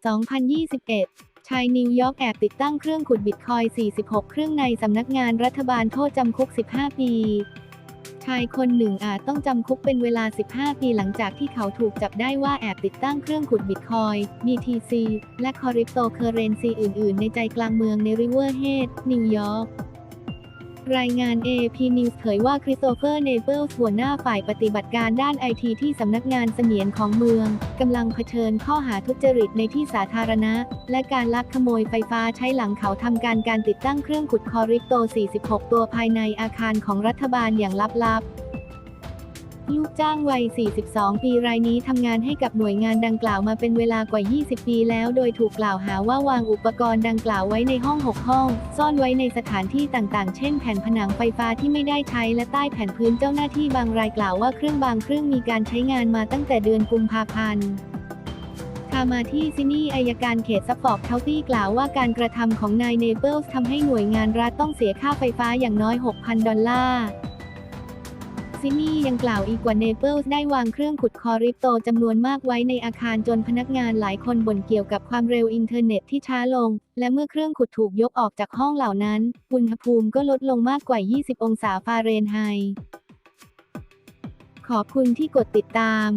2021 ชายนิวยอร์กแอบติดตั้งเครื่องขุดบิตคอย 46 เครื่องในสำนักงานรัฐบาลโทษจำคุก 15 ปี ชายคนหนึ่งอาจต้องจำคุกเป็นเวลา 15 ปีหลังจากที่เขาถูกจับได้ว่าแอบติดตั้งเครื่องขุดบิตคอย BTC และคอริปโตเคอเรนซีอื่น ๆ ในใจกลางเมืองในริเวอร์เฮดนิวยอร์ก รายงาน AP News เผยว่าคริสโตเฟอร์เนเปิลหัวหน้าฝ่ายปฏิบัติการด้านไอทีที่สำนักงานเสมียนของเมือง กำลังเผชิญข้อหาทุจริตในที่สาธารณะ และการลักขโมยไฟฟ้าใช้หลังเขาทำการการติดตั้งเครื่องขุดคอริปโต 46 ตัวภายในอาคารของรัฐบาลอย่างลับๆ ลูกจ้างวัย 42 ปีรายนี้ทำงานให้กับหน่วยงานดังกล่าวมาเป็นเวลากว่า 20 ปีแล้ว โดยถูกกล่าวหาว่าวางอุปกรณ์ดังกล่าวไว้ในห้อง 6 ห้อง ซ่อนไว้ในสถานที่ต่างๆ เช่น แผ่นผนังไฟฟ้าที่ไม่ได้ใช้และใต้แผ่นพื้นเจ้าหน้าที่บางรายกล่าวว่าเครื่องบางเครื่องมีการใช้งานมาตั้งแต่เดือนกุมภาพันธ์พามาที่ซินี่อายการเขตซัฟฟอกเคาตี้กล่าวว่าการกระทำของนายเนเปิลส์ทำให้หน่วยงานรัฐต้องเสียค่าไฟฟ้าอย่างน้อย 6,000 ดอลลาร์ ซินี่ยังกล่าวอีกว่าเนเปิลส์ได้วางเครื่องขุดคอริปโตจำนวนมากไว้ในอาคารจนพนักงานหลายคนบ่นเกี่ยวกับความเร็วอินเทอร์เน็ตที่ช้าลง และเมื่อเครื่องขุดถูกยกออกจากห้องเหล่านั้น อุณหภูมิก็ลดลงมากกว่า 20 องศาฟาเรนไฮต์ขอบคุณที่กดติดตาม